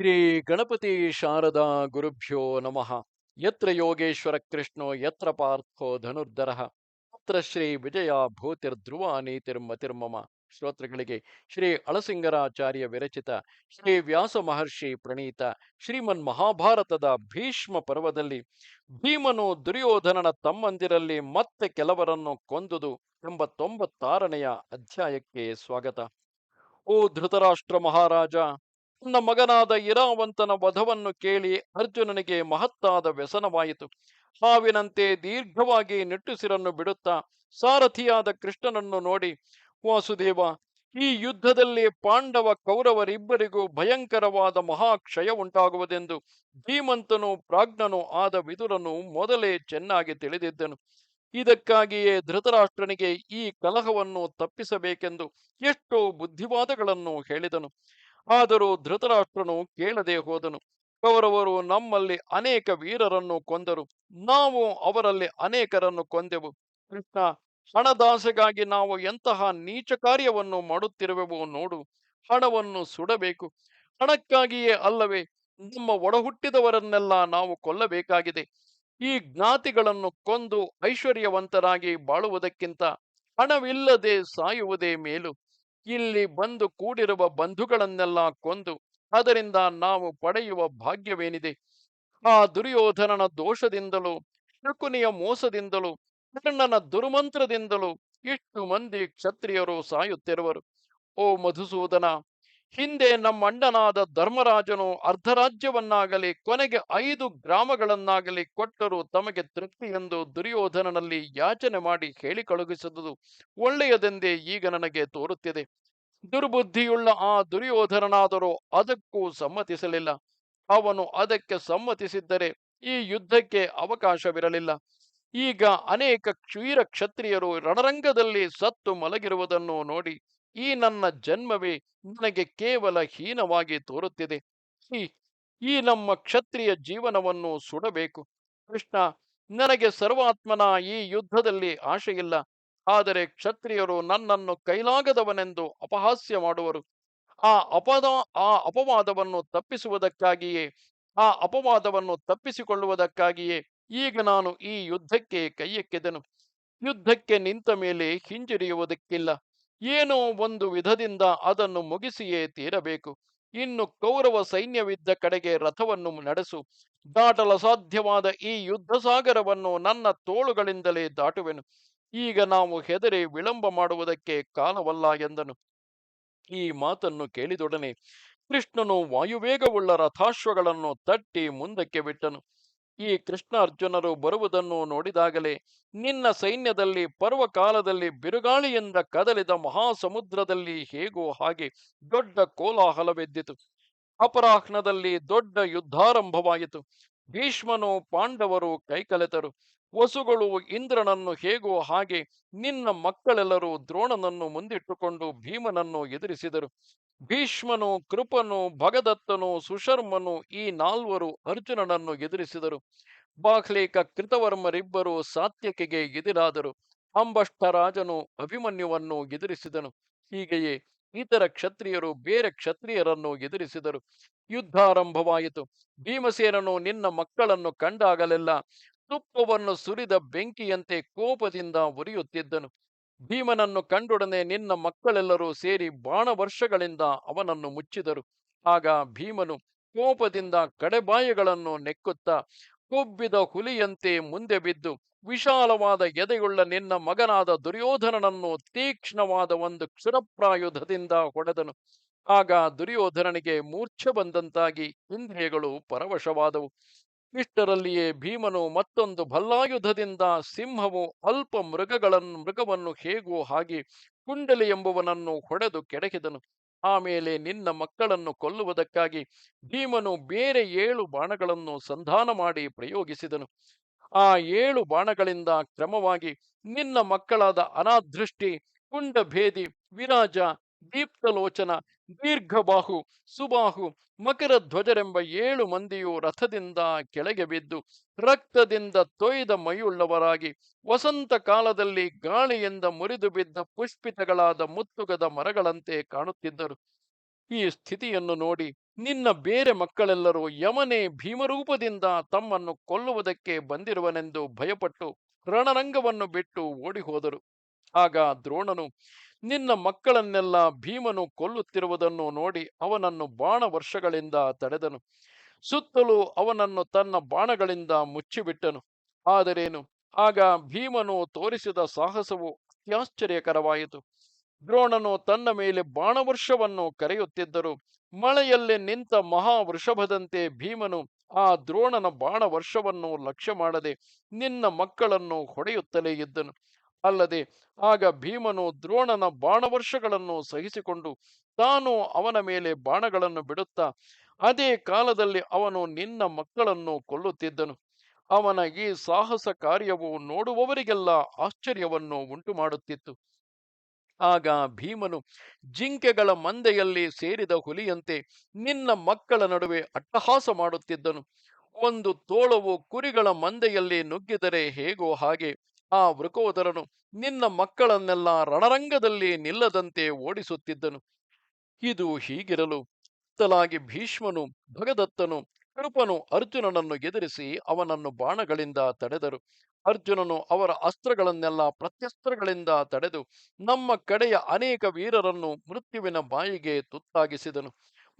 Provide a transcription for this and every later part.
ಶ್ರೀ ಗಣಪತಿ ಶಾರದಾ ಗುರುಭ್ಯೋ ನಮಃ. ಯತ್ರ ಯೋಗೇಶ್ವರ ಕೃಷ್ಣೋ, ಯತ್ರ ಪಾರ್ಥೋ ಧನುರ್ಧರ. ಅತ್ರ ಶ್ರೀ ವಿಜಯ ಭೂತಿರ್ಧ್ರುವ ನೀತಿರ್ಮತಿರ್ಮಮ ಶ್ರೋತೃಗಳಿಗೆ ಶ್ರೀ ಅಳಸಿಂಗರಾಚಾರ್ಯ ವಿರಚಿತ ಶ್ರೀ ವ್ಯಾಸ ಮಹರ್ಷಿ ಪ್ರಣೀತ ಶ್ರೀಮನ್ ಮಹಾಭಾರತದ ಭೀಷ್ಮ ಪರ್ವದಲ್ಲಿ ಭೀಮನು ದುರ್ಯೋಧನನ ತಮ್ಮಂದಿರಲ್ಲಿ ಮತ್ತೆ ಕೆಲವರನ್ನು ಕೊಂದುದು ಎಂಬ ತೊಂಬತ್ತಾರನೆಯ ಅಧ್ಯಾಯಕ್ಕೆ ಸ್ವಾಗತ. ಓ ಧೃತರಾಷ್ಟ್ರ ಮಹಾರಾಜ! ನನ್ನ ಮಗನಾದ ಇರಾವಂತನ ವಧವನ್ನು ಕೇಳಿ ಅರ್ಜುನನಿಗೆ ಮಹತ್ತಾದ ವ್ಯಸನವಾಯಿತು. ಹಾವಿನಂತೆ ದೀರ್ಘವಾಗಿ ನಿಟ್ಟುಸಿರನ್ನು ಬಿಡುತ್ತಾ ಸಾರಥಿಯಾದ ಕೃಷ್ಣನನ್ನು ನೋಡಿ, ವಾಸುದೇವ, ಈ ಯುದ್ಧದಲ್ಲಿ ಪಾಂಡವ ಕೌರವರಿಬ್ಬರಿಗೂ ಭಯಂಕರವಾದ ಮಹಾಕ್ಷಯ ಉಂಟಾಗುವುದೆಂದು ಧೀಮಂತನು ಪ್ರಾಜ್ಞನು ಆದ ವಿದುರನು ಮೊದಲೇ ಚೆನ್ನಾಗಿ ತಿಳಿದಿದ್ದನು. ಇದಕ್ಕಾಗಿಯೇ ಧೃತರಾಷ್ಟ್ರನಿಗೆ ಈ ಕಲಹವನ್ನು ತಪ್ಪಿಸಬೇಕೆಂದು ಎಷ್ಟೋ ಬುದ್ಧಿವಾದಗಳನ್ನು ಹೇಳಿದನು. ಆದರೂ ಧೃತರಾಷ್ಟ್ರನು ಕೇಳದೆ ಹೋದನು. ಕೌರವರು ನಮ್ಮಲ್ಲಿ ಅನೇಕ ವೀರರನ್ನು ಕೊಂದರು. ನಾವು ಅವರಲ್ಲಿ ಅನೇಕರನ್ನು ಕೊಂದೆವು. ಕೃಷ್ಣ, ಹಣದಾಸೆಗಾಗಿ ನಾವು ಎಂತಹ ನೀಚ ಕಾರ್ಯವನ್ನು ಮಾಡುತ್ತಿರುವೆವು ನೋಡು. ಹಣವನ್ನು ಸುಡಬೇಕು. ಹಣಕ್ಕಾಗಿಯೇ ಅಲ್ಲವೇ, ನಮ್ಮ ಒಡಹುಟ್ಟಿದವರನ್ನೆಲ್ಲ ನಾವು ಕೊಲ್ಲಬೇಕಾಗಿದೆ. ಈ ಜ್ಞಾತಿಗಳನ್ನು ಕೊಂದು ಐಶ್ವರ್ಯವಂತರಾಗಿ ಬಾಳುವುದಕ್ಕಿಂತ ಹಣವಿಲ್ಲದೆ ಸಾಯುವುದೇ ಮೇಲು. ಇಲ್ಲಿ ಬಂದು ಕೂಡಿರುವ ಬಂಧುಗಳನ್ನೆಲ್ಲ ಕೊಂದು, ಅದರಿಂದ ನಾವು ಪಡೆಯುವ ಭಾಗ್ಯವೇನಿದೆ? ಆ ದುರ್ಯೋಧನನ ದೋಷದಿಂದಲೂ, ಶಕುನಿಯ ಮೋಸದಿಂದಲೂ, ಕರ್ಣನ ದುರ್ಮಂತ್ರದಿಂದಲೂ ಇಷ್ಟು ಮಂದಿ ಕ್ಷತ್ರಿಯರು ಸಾಯುತ್ತಿರುವರು. ಓ ಮಧುಸೂದನ ಹಿಂದೆ ನಮ್ಮಣ್ಣನಾದ ಧರ್ಮರಾಜನು ಅರ್ಧರಾಜ್ಯವನ್ನಾಗಲಿ ಕೊನೆಗೆ ಐದು ಗ್ರಾಮಗಳನ್ನಾಗಲಿ ಕೊಟ್ಟರೂ ತಮಗೆ ತೃಪ್ತಿ ಎಂದು ದುರ್ಯೋಧನನಲ್ಲಿ ಯಾಚನೆ ಮಾಡಿ ಹೇಳಿ ಕಳುಹಿಸಿದುದು ಒಳ್ಳೆಯದೆಂದೇ ಈಗ ನನಗೆ ತೋರುತ್ತಿದೆ. ದುರ್ಬುದ್ಧಿಯುಳ್ಳ ಆ ದುರ್ಯೋಧನನಾದರೂ ಅದಕ್ಕೂ ಸಮ್ಮತಿಸಲಿಲ್ಲ. ಅವನು ಅದಕ್ಕೆ ಸಮ್ಮತಿಸಿದ್ದರೆ ಈ ಯುದ್ಧಕ್ಕೆ ಅವಕಾಶವಿರಲಿಲ್ಲ. ಈಗ ಅನೇಕ ಕ್ಷೀರ ಕ್ಷತ್ರಿಯರು ರಣರಂಗದಲ್ಲಿ ಸತ್ತು ಮಲಗಿರುವುದನ್ನು ನೋಡಿ ಈ ನನ್ನ ಜನ್ಮವೇ ನನಗೆ ಕೇವಲ ಹೀನವಾಗಿ ತೋರುತ್ತಿದೆ. ಈ ಈ ನಮ್ಮ ಕ್ಷತ್ರಿಯ ಜೀವನವನ್ನು ಸುಡಬೇಕು. ಕೃಷ್ಣ ನನಗೆ ಸರ್ವಾತ್ಮನ ಈ ಯುದ್ಧದಲ್ಲಿ ಆಶೆಯಿಲ್ಲ. ಆದರೆ ಕ್ಷತ್ರಿಯರು ನನ್ನನ್ನು ಕೈಲಾಗದವನೆಂದು ಅಪಹಾಸ್ಯ ಮಾಡುವರು. ಆ ಅಪದ ಆ ಅಪವಾದವನ್ನು ತಪ್ಪಿಸುವುದಕ್ಕಾಗಿಯೇ ಆ ಅಪವಾದವನ್ನು ತಪ್ಪಿಸಿಕೊಳ್ಳುವುದಕ್ಕಾಗಿಯೇ ಈಗ ನಾನು ಈ ಯುದ್ಧಕ್ಕೆ ಕೈಯೆಕ್ಕೆದೆನು. ಯುದ್ಧಕ್ಕೆ ನಿಂತ ಮೇಲೆ ಹಿಂಜರಿಯುವುದಕ್ಕಿಲ್ಲ. ಏನೋ ಒಂದು ವಿಧದಿಂದ ಅದನ್ನು ಮುಗಿಸಿಯೇ ತೀರಬೇಕು. ಇನ್ನು ಕೌರವ ಸೈನ್ಯವಿದ್ದ ಕಡೆಗೆ ರಥವನ್ನು ನಡೆಸು. ದಾಟಲಸಾಧ್ಯವಾದ ಈ ಯುದ್ಧ ಸಾಗರವನ್ನು ನನ್ನ ತೋಳುಗಳಿಂದಲೇ ದಾಟುವೆನು. ಈಗ ನಾವು ಹೆದರಿ ವಿಳಂಬ ಮಾಡುವುದಕ್ಕೆ ಕಾಲವಲ್ಲ ಎಂದನು. ಈ ಮಾತನ್ನು ಕೇಳಿದೊಡನೆ ಕೃಷ್ಣನು ವಾಯುವೇಗವುಳ್ಳ ರಥಾಶ್ವಗಳನ್ನು ತಟ್ಟಿ ಮುಂದಕ್ಕೆ ಬಿಟ್ಟನು. ಈ ಕೃಷ್ಣ ಅರ್ಜುನರು ಬರುವುದನ್ನು ನೋಡಿದಾಗಲೇ ನಿನ್ನ ಸೈನ್ಯದಲ್ಲಿ ಪರ್ವಕಾಲದಲ್ಲಿ ಬಿರುಗಾಳಿಯಿಂದ ಕದಲಿದ ಮಹಾಸಮುದ್ರದಲ್ಲಿ ಹೇಗೋ ಹಾಗೆ ದೊಡ್ಡ ಕೋಲಾಹಲವೆದ್ದಿತು. ಅಪರಾಹ್ನದಲ್ಲಿ ದೊಡ್ಡ ಯುದ್ಧಾರಂಭವಾಯಿತು. ಭೀಷ್ಮನು ಪಾಂಡವರು ಕೈಕಲೆತರು. ವಸುಗಳು ಇಂದ್ರನನ್ನು ಹೇಗೋ ಹಾಗೆ ನಿನ್ನ ಮಕ್ಕಳೆಲ್ಲರೂ ದ್ರೋಣನನ್ನು ಮುಂದಿಟ್ಟುಕೊಂಡು ಭೀಮನನ್ನು ಎದುರಿಸಿದರು. ಭೀಷ್ಮನು, ಕೃಪನು, ಭಗದತ್ತನು, ಸುಶರ್ಮನು ಈ ನಾಲ್ವರು ಅರ್ಜುನನನ್ನು ಎದುರಿಸಿದರು. ಬಾಹ್ಲೇಕ ಕೃತವರ್ಮರಿಬ್ಬರು ಸಾತ್ಯಕೆಗೆ ಎದುರಾದರು. ಅಂಬಷ್ಟರಾಜನು ಅಭಿಮನ್ಯುವನ್ನು ಎದುರಿಸಿದನು. ಹೀಗೆಯೇ ಇತರ ಕ್ಷತ್ರಿಯರು ಬೇರೆ ಕ್ಷತ್ರಿಯರನ್ನು ಎದುರಿಸಿದರು. ಯುದ್ಧಾರಂಭವಾಯಿತು. ಭೀಮಸೇನನು ನಿನ್ನ ಮಕ್ಕಳನ್ನು ಕಂಡಾಗಲೆಲ್ಲ ತುಪ್ಪವನ್ನು ಸುರಿದ ಬೆಂಕಿಯಂತೆ ಕೋಪದಿಂದ ಉರಿಯುತ್ತಿದ್ದನು. ಭೀಮನನ್ನು ಕಂಡೊಡನೆ ನಿನ್ನ ಮಕ್ಕಳೆಲ್ಲರೂ ಸೇರಿ ಬಾಣವರ್ಷಗಳಿಂದ ಅವನನ್ನು ಮುಚ್ಚಿದರು. ಆಗ ಭೀಮನು ಕೋಪದಿಂದ ಕಡೆಬಾಯಗಳನ್ನು ನೆಕ್ಕುತ್ತಾ ಕೊಬ್ಬಿದ ಹುಲಿಯಂತೆ ಮುಂದೆ ಬಿದ್ದು, ವಿಶಾಲವಾದ ಎದೆಯುಳ್ಳ ನಿನ್ನ ಮಗನಾದ ದುರ್ಯೋಧನನನ್ನು ತೀಕ್ಷ್ಣವಾದ ಒಂದು ಕ್ಷುರಪ್ರಾಯುಧದಿಂದ ಹೊಡೆದನು. ಆಗ ದುರ್ಯೋಧನನಿಗೆ ಮೂರ್ಛೆ ಬಂದಂತಾಗಿ ಇಂದ್ರಿಯಗಳು ಪರವಶವಾದವು. ಇಷ್ಟರಲ್ಲಿಯೇ ಭೀಮನು ಮತ್ತೊಂದು ಭಲ್ಲಾಯುಧದಿಂದ ಸಿಂಹವು ಅಲ್ಪ ಮೃಗಗಳನ್ನು ಮೃಗವನ್ನು ಹೇಗೋ ಹಾಗೆ ಕುಂಡಲಿ ಎಂಬುವನನ್ನು ಹೊಡೆದು ಕೆಡಕಿದನು ಆಮೇಲೆ ನಿನ್ನ ಮಕ್ಕಳನ್ನು ಕೊಲ್ಲುವುದಕ್ಕಾಗಿ ಭೀಮನು ಬೇರೆ ಏಳು ಬಾಣಗಳನ್ನು ಸಂಧಾನ ಮಾಡಿ ಪ್ರಯೋಗಿಸಿದನು. ಆ ಏಳು ಬಾಣಗಳಿಂದ ಕ್ರಮವಾಗಿ ನಿನ್ನ ಮಕ್ಕಳಾದ ಅನಾದೃಷ್ಟಿ, ಕುಂಡಭೇದಿ, ವಿರಾಜ, ದೀಪ್ತಲೋಚನ ದೀರ್ಘಬಾಹು, ಸುಬಾಹು ಮಕರ ಧ್ವಜರೆಂಬ ಏಳು ಮಂದಿಯು ರಥದಿಂದ ಕೆಳಗೆ ಬಿದ್ದು ರಕ್ತದಿಂದ ತೊಯ್ದ ಮೈಯುಳ್ಳವರಾಗಿ ವಸಂತ ಕಾಲದಲ್ಲಿ ಗಾಳಿಯಿಂದ ಮುರಿದು ಬಿದ್ದ ಪುಷ್ಪಿತಗಳಾದ ಮುತ್ತುಗದ ಮರಗಳಂತೆ ಕಾಣುತ್ತಿದ್ದರು. ಈ ಸ್ಥಿತಿಯನ್ನು ನೋಡಿ ನಿನ್ನ ಬೇರೆ ಮಕ್ಕಳೆಲ್ಲರೂ ಯಮನೇ ಭೀಮರೂಪದಿಂದ ತಮ್ಮನ್ನು ಕೊಲ್ಲುವುದಕ್ಕೆ ಬಂದಿರುವನೆಂದು ಭಯಪಟ್ಟು ರಣರಂಗವನ್ನು ಬಿಟ್ಟು ಓಡಿ ಹೋದರು ಆಗ ದ್ರೋಣನು, ನಿನ್ನ ಮಕ್ಕಳನ್ನೆಲ್ಲ ಭೀಮನು ಕೊಲ್ಲುತ್ತಿರುವುದನ್ನು ನೋಡಿ ಅವನನ್ನು ಬಾಣ ವರ್ಷಗಳಿಂದ ತಡೆದನು. ಸುತ್ತಲೂ ಅವನನ್ನು ತನ್ನ ಬಾಣಗಳಿಂದ ಮುಚ್ಚಿಬಿಟ್ಟನು. ಆದರೇನು? ಆಗ ಭೀಮನು ತೋರಿಸಿದ ಸಾಹಸವು ಅತ್ಯಾಶ್ಚರ್ಯಕರವಾಯಿತು. ದ್ರೋಣನು ತನ್ನ ಮೇಲೆ ಬಾಣವರ್ಷವನ್ನು ಕರೆಯುತ್ತಿದ್ದರು. ಮಳೆಯಲ್ಲಿ ನಿಂತ ಮಹಾವೃಷಭದಂತೆ ಭೀಮನು ಆ ದ್ರೋಣನ ಬಾಣವರ್ಷವನ್ನು ಲಕ್ಷ್ಯ ಮಾಡದೆ ನಿನ್ನ ಮಕ್ಕಳನ್ನು ಹೊಡೆಯುತ್ತಲೇ ಇದ್ದನು. ಅಲ್ಲದೆ ಆಗ ಭೀಮನು ದ್ರೋಣನ ಬಾಣವರ್ಷಗಳನ್ನು ಸಹಿಸಿಕೊಂಡು ತಾನು ಅವನ ಮೇಲೆ ಬಾಣಗಳನ್ನು ಬಿಡುತ್ತಾ, ಅದೇ ಕಾಲದಲ್ಲಿ ಅವನು ನಿನ್ನ ಮಕ್ಕಳನ್ನು ಕೊಲ್ಲುತ್ತಿದ್ದನು. ಅವನ ಈ ಸಾಹಸ ಕಾರ್ಯವು ನೋಡುವವರಿಗೆಲ್ಲ ಆಶ್ಚರ್ಯವನ್ನು ಉಂಟು ಮಾಡುತ್ತಿತ್ತು ಆಗ ಭೀಮನು ಜಿಂಕೆಗಳ ಮಂದೆಯಲ್ಲಿ ಸೇರಿದ ಹುಲಿಯಂತೆ ನಿನ್ನ ಮಕ್ಕಳ ನಡುವೆ ಅಟ್ಟಹಾಸ ಮಾಡುತ್ತಿದ್ದನು. ಒಂದು ತೋಳವು ಕುರಿಗಳ ಮಂದೆಯಲ್ಲಿ ನುಗ್ಗಿದರೆ ಹೇಗೋ ಹಾಗೆ ಆ ವೃಕೋದರನು ನಿನ್ನ ಮಕ್ಕಳನ್ನೆಲ್ಲ ರಣರಂಗದಲ್ಲಿ ನಿಲ್ಲದಂತೆ ಓಡಿಸುತ್ತಿದ್ದನು. ಇದು ಹೀಗಿರಲು ತಲಾಗಿ ಭೀಷ್ಮನು, ಭಗದತ್ತನು, ಕೃಪನು ಅರ್ಜುನನನ್ನು ಎದುರಿಸಿ ಅವನನ್ನು ಬಾಣಗಳಿಂದ ತಡೆದರು. ಅರ್ಜುನನು ಅವರ ಅಸ್ತ್ರಗಳನ್ನೆಲ್ಲ ಪ್ರತ್ಯಸ್ತ್ರಗಳಿಂದ ತಡೆದು ನಮ್ಮ ಕಡೆಯ ಅನೇಕ ವೀರರನ್ನು ಮೃತ್ಯುವಿನ ಬಾಯಿಗೆ ತುತ್ತಾಗಿಸಿದನು.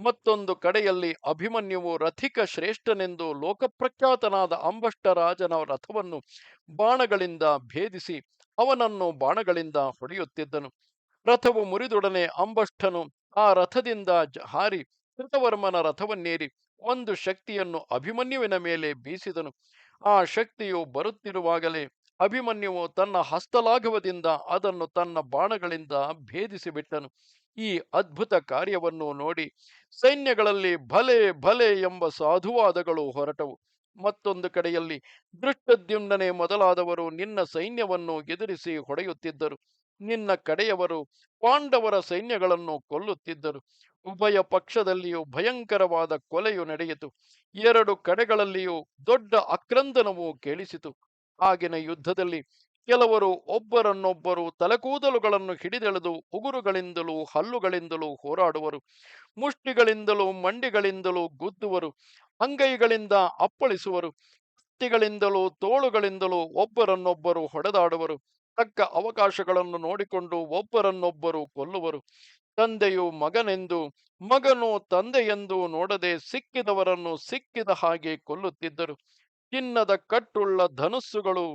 ಮತ್ತೊಂದು ಕಡೆಯಲ್ಲಿ ಅಭಿಮನ್ಯುವು ರಥಿಕ ಶ್ರೇಷ್ಠನೆಂದು ಲೋಕಪ್ರಖ್ಯಾತನಾದ ಅಂಬಷ್ಟರಾಜನ ರಥವನ್ನು ಬಾಣಗಳಿಂದ ಭೇದಿಸಿ ಅವನನ್ನು ಬಾಣಗಳಿಂದ ಹೊಡೆಯುತ್ತಿದ್ದನು. ರಥವು ಮುರಿದೊಡನೆ ಅಂಬಷ್ಟನು ಆ ರಥದಿಂದ ಹಾರಿ ಕೃತವರ್ಮನ ರಥವನ್ನೇರಿ ಒಂದು ಶಕ್ತಿಯನ್ನು ಅಭಿಮನ್ಯುವಿನ ಮೇಲೆ ಬೀಸಿದನು. ಆ ಶಕ್ತಿಯು ಬರುತ್ತಿರುವಾಗಲೇ ಅಭಿಮನ್ಯುವು ತನ್ನ ಹಸ್ತಲಾಘವದಿಂದ ಅದನ್ನು ತನ್ನ ಬಾಣಗಳಿಂದ ಭೇದಿಸಿ ಬಿಟ್ಟನು ಈ ಅದ್ಭುತ ಕಾರ್ಯವನ್ನು ನೋಡಿ ಸೈನ್ಯಗಳಲ್ಲಿ ಭಲೆ ಭಲೆ ಎಂಬ ಸಾಧುವಾದಗಳು ಹೊರಟವು. ಮತ್ತೊಂದು ಕಡೆಯಲ್ಲಿ ದೃಷ್ಟದ್ಯುಂಡನೆ ಮೊದಲಾದವರು ನಿನ್ನ ಸೈನ್ಯವನ್ನು ಎದುರಿಸಿ ಹೊಡೆಯುತ್ತಿದ್ದರು. ನಿನ್ನ ಕಡೆಯವರು ಪಾಂಡವರ ಸೈನ್ಯಗಳನ್ನು ಕೊಲ್ಲುತ್ತಿದ್ದರು. ಉಭಯ ಪಕ್ಷದಲ್ಲಿಯೂ ಭಯಂಕರವಾದ ಕೊಲೆಯು ನಡೆಯಿತು. ಎರಡು ಕಡೆಗಳಲ್ಲಿಯೂ ದೊಡ್ಡ ಅಕ್ರಂದನವು ಕೇಳಿಸಿತು. ಆಗಿನ ಯುದ್ಧದಲ್ಲಿ ಕೆಲವರು ಒಬ್ಬರನ್ನೊಬ್ಬರು ತಲೆಕೂದಲುಗಳನ್ನು ಹಿಡಿದೆಳೆದು ಉಗುರುಗಳಿಂದಲೂ ಹಲ್ಲುಗಳಿಂದಲೂ ಹೋರಾಡುವರು. ಮುಷ್ಟಿಗಳಿಂದಲೂ ಮಂಡಿಗಳಿಂದಲೂ ಗುದ್ದುವರು. ಅಂಗೈಗಳಿಂದ ಅಪ್ಪಳಿಸುವರು. ಕತ್ತಿಗಳಿಂದಲೂ ತೋಳುಗಳಿಂದಲೂ ಒಬ್ಬರನ್ನೊಬ್ಬರು ಹೊಡೆದಾಡುವರು. ತಕ್ಕ ಅವಕಾಶಗಳನ್ನು ನೋಡಿಕೊಂಡು ಒಬ್ಬರನ್ನೊಬ್ಬರು ಕೊಲ್ಲುವರು. ತಂದೆಯು ಮಗನೆಂದು, ಮಗನು ತಂದೆಯೆಂದು ನೋಡದೆ ಸಿಕ್ಕಿದವರನ್ನು ಸಿಕ್ಕಿದ ಹಾಗೆ ಕೊಲ್ಲುತ್ತಿದ್ದರು. ಚಿನ್ನದ ಕಟ್ಟುಳ್ಳ ಧನುಸ್ಸುಗಳು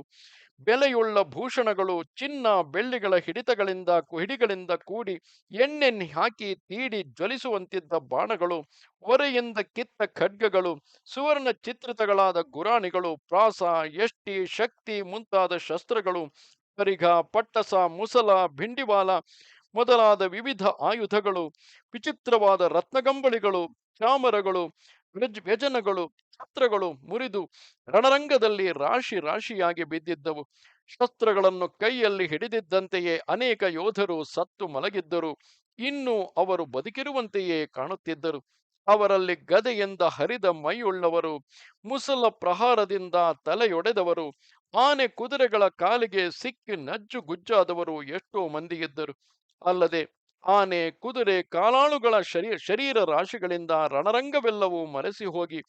ಬೆಲೆಯುಳ್ಳ ಭೂಷಣಗಳು ಚಿನ್ನ, ಬೆಳ್ಳಿಗಳ ಹಿಡಿತಗಳಿಂದ ಹಿಡಿಗಳಿಂದ ಕೂಡಿ ಎಣ್ಣೆಣ್ಣೆ ಹಾಕಿ ತೀಡಿ ಜ್ವಲಿಸುವಂತಿದ್ದ ಬಾಣಗಳು, ಒರೆಯಿಂದ ಕಿತ್ತ ಖಡ್ಗಗಳು, ಸುವರ್ಣ ಚಿತ್ರಿತಗಳಾದ ಗುರಾಣಿಗಳು, ಪ್ರಾಸ, ಎಷ್ಟಿ, ಶಕ್ತಿ ಮುಂತಾದ ಶಸ್ತ್ರಗಳು ಪರಿಗ ಪಟ್ಟಸ, ಮುಸಲ, ಭಿಂಡಿವಾಲ ಮೊದಲಾದ ವಿವಿಧ ಆಯುಧಗಳು, ವಿಚಿತ್ರವಾದ ರತ್ನಗಂಬಳಿಗಳು, ಚಾಮರಗಳು ವ್ಯಜ್, ವ್ಯಜನಗಳು ಛತ್ರಗಳು ಮುರಿದು ರಣರಂಗದಲ್ಲಿ ರಾಶಿ, ರಾಶಿಯಾಗಿ ಬಿದ್ದಿದ್ದವು. ಶಸ್ತ್ರಗಳನ್ನು ಕೈಯಲ್ಲಿ ಹಿಡಿದಿದ್ದಂತೆಯೇ ಅನೇಕ ಯೋಧರು ಸತ್ತು ಮಲಗಿದ್ದರು. ಇನ್ನು ಅವರು ಬದುಕಿರುವಂತೆಯೇ ಕಾಣುತ್ತಿದ್ದರು. ಅವರಲ್ಲಿ ಗದೆಯಿಂದ ಹರಿದ ಮೈಯುಳ್ಳವರು, ಮುಸಲ ಪ್ರಹಾರದಿಂದ ತಲೆಯೊಡೆದವರು, ಆನೆ ಕುದುರೆಗಳ ಕಾಲಿಗೆ ಸಿಕ್ಕಿ ನಜ್ಜುಗುಜ್ಜಾದವರು ಎಷ್ಟೋ ಮಂದಿ ಇದ್ದರು. ಅಲ್ಲದೆ ಆನೆ, ಕುದುರೆ, ಕಾಲಾಳುಗಳ ಶರೀರ ಶರೀರ ರಾಶಿಗಳಿಂದ ರಣರಂಗವೆಲ್ಲವೂ ಮರೆಸಿ ಹೋಗಿ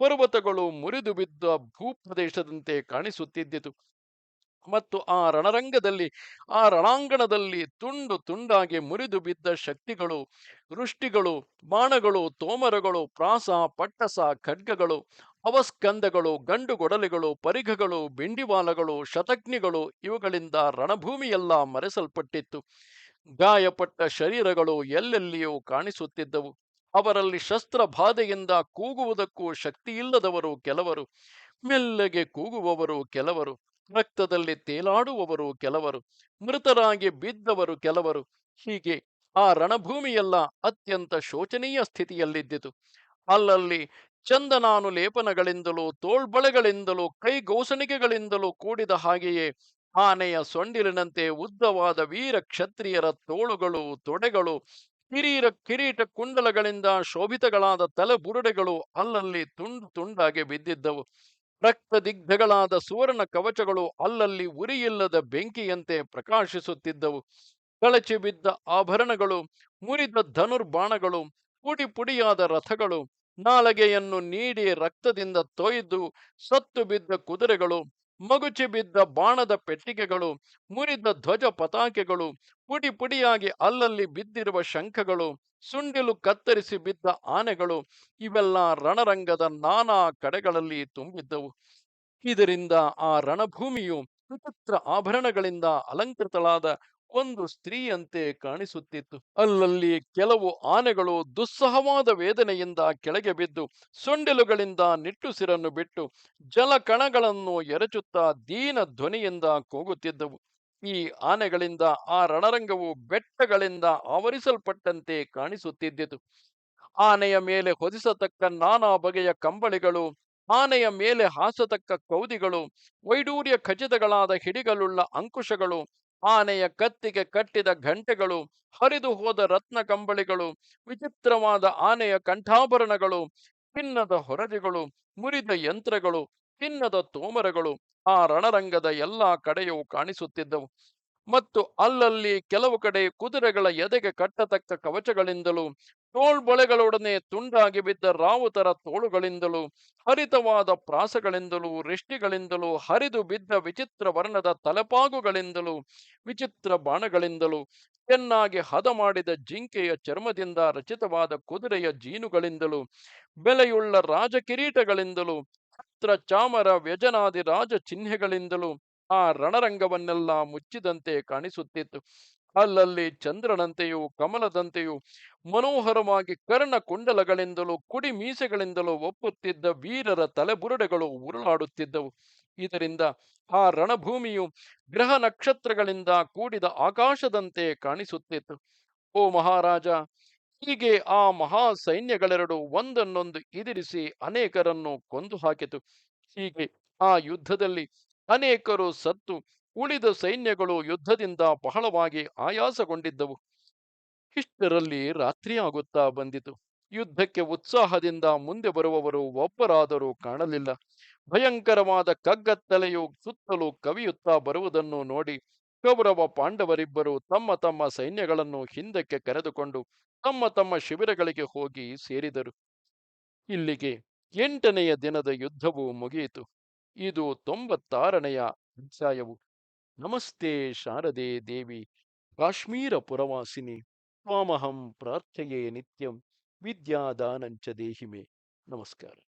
ಪರ್ವತಗಳು ಮುರಿದು ಬಿದ್ದ ಭೂಪ್ರದೇಶದಂತೆ ಕಾಣಿಸುತ್ತಿದ್ದಿತು. ಮತ್ತು ಆ ರಣರಂಗದಲ್ಲಿ, ಆ ರಣಾಂಗಣದಲ್ಲಿ ತುಂಡು ತುಂಡಾಗಿ ಮುರಿದು ಬಿದ್ದ ಶಕ್ತಿಗಳು, ವೃಷ್ಟಿಗಳು, ಬಾಣಗಳು, ತೋಮರಗಳು, ಪ್ರಾಸ, ಪಟ್ಟಸ, ಖಡ್ಗಗಳು, ಅವಸ್ಕಂದಗಳು, ಗಂಡುಗೊಡಲೆಗಳು, ಪರಿಘಗಳು, ಬಿಂಡಿವಾಲಗಳು, ಶತಗ್ನಿಗಳು ಇವುಗಳಿಂದ ರಣಭೂಮಿಯೆಲ್ಲ ಮರೆಸಲ್ಪಟ್ಟಿತ್ತು. ಗಾಯಪಟ್ಟ ಶರೀರಗಳು ಎಲ್ಲೆಲ್ಲಿಯೂ ಕಾಣಿಸುತ್ತಿದ್ದವು. ಅವರಲ್ಲಿ ಶಸ್ತ್ರ ಬಾಧೆಯಿಂದ ಕೂಗುವುದಕ್ಕೂ ಶಕ್ತಿಯಿಲ್ಲದವರು ಕೆಲವರು, ಮೆಲ್ಲಗೆ ಕೂಗುವವರು ಕೆಲವರು, ರಕ್ತದಲ್ಲಿ ತೇಲಾಡುವವರು ಕೆಲವರು, ಮೃತರಾಗಿ ಬಿದ್ದವರು ಕೆಲವರು. ಹೀಗೆ ಆ ರಣಭೂಮಿಯೆಲ್ಲ ಅತ್ಯಂತ ಶೋಚನೀಯ ಸ್ಥಿತಿಯಲ್ಲಿದ್ದಿತು. ಅಲ್ಲಲ್ಲಿ ಚಂದನಾನು ಲೇಪನಗಳಿಂದಲೂ ತೋಳ್ಬಳೆಗಳಿಂದಲೂ ಕೈಗೌಸಣಿಗೆಗಳಿಂದಲೂ ಕೂಡಿದ ಹಾಗೆಯೇ ಆನೆಯ ಸೊಂಡಿಲಿನಂತೆ ಉದ್ದವಾದ ವೀರ ಕ್ಷತ್ರಿಯರ ತೋಳುಗಳು, ತೊಡೆಗಳು, ಕಿರೀರ, ಕಿರೀಟ ಕುಂಡಲಗಳಿಂದ ಶೋಭಿತಗಳಾದ ತಲೆಬುರುಡೆಗಳು ಅಲ್ಲಲ್ಲಿ ತುಂಡು ತುಂಡಾಗಿ ಬಿದ್ದಿದ್ದವು. ರಕ್ತದಿಗ್ಧಗಳಾದ ಸುವರ್ಣ ಕವಚಗಳು ಅಲ್ಲಲ್ಲಿ ಉರಿಯಿಲ್ಲದ ಬೆಂಕಿಯಂತೆ ಪ್ರಕಾಶಿಸುತ್ತಿದ್ದವು. ಕಳಚಿ ಬಿದ್ದ ಆಭರಣಗಳು, ಮುರಿದ ಧನುರ್ಬಾಣಗಳು, ಪುಡಿ ಪುಡಿಯಾದ ರಥಗಳು, ನಾಲಗೆಯನ್ನು ನೀಡಿ ರಕ್ತದಿಂದ ತೊಯ್ದು ಸತ್ತು ಬಿದ್ದ ಕುದುರೆಗಳು ಮಗುಚಿ ಬಿದ್ದ ಬಾಣದ ಪೆಟ್ಟಿಗೆಗಳು, ಮುರಿದ ಧ್ವಜ ಪತಾಕೆಗಳು, ಪುಡಿ ಪುಡಿಯಾಗಿ ಅಲ್ಲಲ್ಲಿ ಬಿದ್ದಿರುವ ಶಂಖಗಳು, ಸುಂಡಿಲು ಕತ್ತರಿಸಿ ಬಿದ್ದ ಆನೆಗಳು, ಇವೆಲ್ಲ ರಣರಂಗದ ನಾನಾ ಕಡೆಗಳಲ್ಲಿ ತುಂಬಿದ್ದವು. ಇದರಿಂದ ಆ ರಣಭೂಮಿಯು ವಿಚಿತ್ರ ಆಭರಣಗಳಿಂದ ಅಲಂಕೃತಳಾದ ಒಂದು ಸ್ತ್ರೀಯಂತೆ ಕಾಣಿಸುತ್ತಿತ್ತು. ಅಲ್ಲಲ್ಲಿ ಕೆಲವು ಆನೆಗಳು ದುಸ್ಸಹವಾದ ವೇದನೆಯಿಂದ ಕೆಳಗೆ ಬಿದ್ದು, ಸೊಂಡಿಲುಗಳಿಂದ ನಿಟ್ಟುಸಿರನ್ನು ಬಿಟ್ಟು, ಜಲಕಣಗಳನ್ನು ಎರಚುತ್ತಾ ದೀನ ಧ್ವನಿಯಿಂದ ಕೂಗುತ್ತಿದ್ದವು. ಈ ಆನೆಗಳಿಂದ ಆ ರಣರಂಗವು ಬೆಟ್ಟಗಳಿಂದ ಆವರಿಸಲ್ಪಟ್ಟಂತೆ ಕಾಣಿಸುತ್ತಿದ್ದಿತು. ಆನೆಯ ಮೇಲೆ ಹೊದಿಸತಕ್ಕ ನಾನಾ ಬಗೆಯ ಕಂಬಳಿಗಳು, ಆನೆಯ ಮೇಲೆ ಹಾಸತಕ್ಕ ಕೌದಿಗಳು, ವೈಡೂರ್ಯ ಖಚಿತಗಳಾದ ಹಿಡಿಗಳುಳ್ಳ ಅಂಕುಶಗಳು ಆನೆಯ ಕತ್ತಿಗೆ ಕಟ್ಟಿದ ಘಂಟೆಗಳು, ಹರಿದು ಹೋದ ರತ್ನ ಕಂಬಳಿಗಳು, ವಿಚಿತ್ರವಾದ ಆನೆಯ ಕಂಠಾಭರಣಗಳು ಚಿನ್ನದ ಹೊರಜೆಗಳು ಮುರಿದ ಯಂತ್ರಗಳು ಚಿನ್ನದ ತೋಮರಗಳು, ಆ ರಣರಂಗದ ಎಲ್ಲಾ ಕಡೆಯೂ ಕಾಣಿಸುತ್ತಿದ್ದವು. ಮತ್ತು ಅಲ್ಲಲ್ಲಿ ಕೆಲವು ಕಡೆ ಕುದುರೆಗಳ ಎದೆಗೆ ಕಟ್ಟತಕ್ಕ ಕವಚಗಳಿಂದಲೂ ತೋಳ್ಬೊಳೆಗಳೊಡನೆ ತುಂಡಾಗಿ ಬಿದ್ದ ರಾವುತರ ತೋಳುಗಳಿಂದಲೂ, ಹರಿತವಾದ ಪ್ರಾಸಗಳಿಂದಲೂ, ರಿಷ್ಟಿಗಳಿಂದಲೂ, ಹರಿದು ಬಿದ್ದ ವಿಚಿತ್ರ ವರ್ಣದ ತಲೆಪಾಗುಗಳಿಂದಲೂ, ವಿಚಿತ್ರ ಬಾಣಗಳಿಂದಲೂ, ಚೆನ್ನಾಗಿ ಹದ ಮಾಡಿದ ಜಿಂಕೆಯ ಚರ್ಮದಿಂದ ರಚಿತವಾದ ಕುದುರೆಯ ಜೀನುಗಳಿಂದಲೂ, ಬೆಲೆಯುಳ್ಳ ರಾಜಕಿರೀಟಗಳಿಂದಲೂ ಛತ್ರ ಚಾಮರ ವ್ಯಜನಾದಿ ರಾಜ ಚಿಹ್ನೆಗಳಿಂದಲೂ ಆ ರಣರಂಗವನ್ನೆಲ್ಲ ಮುಚ್ಚಿದಂತೆ ಕಾಣಿಸುತ್ತಿತ್ತು. ಅಲ್ಲಲ್ಲಿ ಚಂದ್ರನಂತೆಯೂ ಕಮಲದಂತೆಯೂ ಮನೋಹರವಾಗಿ ಕರ್ಣಕುಂಡಲಗಳಿಂದಲೂ ಕುಡಿ ಮೀಸೆಗಳಿಂದಲೂ ಒಪ್ಪುತ್ತಿದ್ದ ವೀರರ ತಲೆಬುರುಡೆಗಳು ಉರುಳಾಡುತ್ತಿದ್ದವು. ಇದರಿಂದ ಆ ರಣಭೂಮಿಯು ಗ್ರಹ ನಕ್ಷತ್ರಗಳಿಂದ ಕೂಡಿದ ಆಕಾಶದಂತೆ ಕಾಣಿಸುತ್ತಿತ್ತು. ಓ ಮಹಾರಾಜ, ಹೀಗೆ ಆ ಮಹಾ ಸೈನ್ಯಗಳೆರಡು ಒಂದನ್ನೊಂದು ಎದುರಿಸಿ ಅನೇಕರನ್ನು ಕೊಂದು ಹಾಕಿತು. ಹೀಗೆ ಆ ಯುದ್ಧದಲ್ಲಿ ಅನೇಕರು ಸತ್ತು ಉಳಿದ ಸೈನ್ಯಗಳು ಯುದ್ಧದಿಂದ ಬಹಳವಾಗಿ ಆಯಾಸಗೊಂಡಿದ್ದವು. ಇಷ್ಟರಲ್ಲಿ ರಾತ್ರಿಯಾಗುತ್ತಾ ಬಂದಿತು. ಯುದ್ಧಕ್ಕೆ ಉತ್ಸಾಹದಿಂದ ಮುಂದೆ ಬರುವವರು ಒಬ್ಬರಾದರೂ ಕಾಣಲಿಲ್ಲ. ಭಯಂಕರವಾದ ಕಗ್ಗತ್ತಲೆಯು ಸುತ್ತಲೂ ಕವಿಯುತ್ತಾ ಬರುವುದನ್ನು ನೋಡಿ ಕೌರವ ಪಾಂಡವರಿಬ್ಬರು ತಮ್ಮ ತಮ್ಮ ಸೈನ್ಯಗಳನ್ನು ಹಿಂದಕ್ಕೆ ಕರೆದುಕೊಂಡು ತಮ್ಮ ತಮ್ಮ ಶಿಬಿರಗಳಿಗೆ ಹೋಗಿ ಸೇರಿದರು. ಇಲ್ಲಿಗೆ ಎಂಟನೆಯ ದಿನದ ಯುದ್ಧವು ಮುಗಿಯಿತು. ಇದು ತೊಂಬತ್ತಾರನೆಯ ಅಧ್ಯಾಯವು. ನಮಸ್ತೆ ಶಾರದೆ ದೇವಿ. ಕಾಶ್ಮೀರ ಪುರವಾಸಿನಿ ತ್ವಾಮಹಂ ಪ್ರಾರ್ಥೆಯೇ ನಿತ್ಯಂ ವಿದ್ಯಾದಾನಂಚ ದೇಹಿಮೆ. ನಮಸ್ಕಾರ.